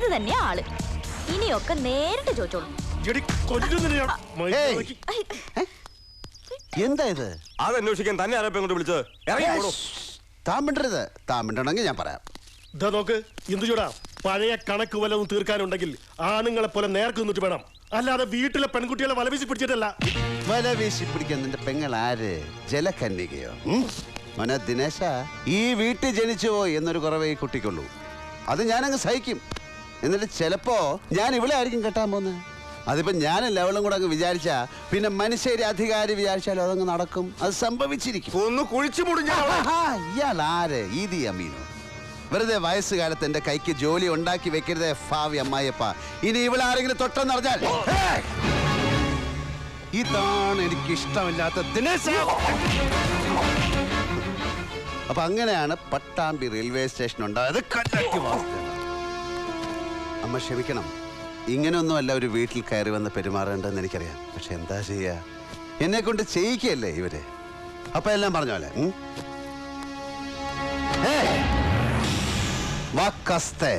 ഇത് തന്നെയാ ആൾ. ഇനിയൊക്കെ നേരിട്ട് ചോദിച്ചോളൂ. എന്താ ഇത്? അത് അന്വേഷിക്കാൻ തന്നെ ആരപ്പം കൊണ്ട് വിളിച്ചത്? ഇറങ്ങി പോടോ. താൻ മിണ്ടരുത്. താൻ മിണ്ടണമെങ്കിൽ ഞാൻ പറയാം. ഇതാ നോക്ക് എന്ത് ചൂടാ? പഴയ കണക്ക് വല്ലതും തീർക്കാനുണ്ടെങ്കിൽ ആണുങ്ങളെ പോലെ നേർക്ക് നിന്നിട്ട് വേണം. അല്ലാതെ വീട്ടിലെ പെൺകുട്ടികളെ വലവീശി പിടിച്ചിട്ടല്ല. വലവീശി പിടിക്കാൻ നിന്റെ പെങ്ങൾ ആര്? ജലകന്യകയോ? മനോ മോനെ ദിനേശ ഈ വീട്ടിൽ ജനിച്ചുവോ എന്നൊരു കുറവേ കുട്ടിക്കുള്ളൂ. അത് ഞാനങ്ങ് സഹിക്കും. എന്നിട്ട് ചിലപ്പോ ഞാൻ ഇവിടെ ആയിരിക്കും കെട്ടാൻ പോകുന്നത് അതിപ്പോ ഞാനല്ല ലെവലും കൂടെ അങ്ങ് വിചാരിച്ച പിന്നെ മനുഷ്യരെ അധികാരി വിചാരിച്ചാലും അതങ്ങ് നടക്കും. അത് സംഭവിച്ചിരിക്കും. ഒന്ന് കുഴിച്ചു മുടിഞ്ഞ ആഹാ, ഇയാൾ ആര് ഈദി അമീനോ. വെറുതെ വയസ്സുകാലത്ത് എന്റെ കൈക്ക് ജോലി ഉണ്ടാക്കി വെക്കരുതേ ഫാവി അമ്മായിയപ്പ. ഇനി ഇവിടെ ആരെങ്കിലും തൊട്ടെന്ന് അറിഞ്ഞാൽ? ഇതാണ് എനിക്ക് ഇഷ്ടമില്ലാത്ത ദിനേശ്. അപ്പൊ അങ്ങനെയാണ് പട്ടാമ്പി റെയിൽവേ സ്റ്റേഷൻ ഉണ്ടായത് കല്ലട്ടി വാസുദേവ. അമ്മ ക്ഷമിക്കണം. ഇങ്ങനെയൊന്നുമല്ല ഒരു വീട്ടിൽ കയറി വന്ന് പെരുമാറേണ്ടതെന്ന് എനിക്കറിയാം. പക്ഷെ എന്താ ചെയ്യുക എന്നെ കൊണ്ട് ചെയ്യിക്കല്ലേ ഇവർ? അപ്പൊ എല്ലാം പറഞ്ഞോലെ പോലെ! വാക്കസ്തേ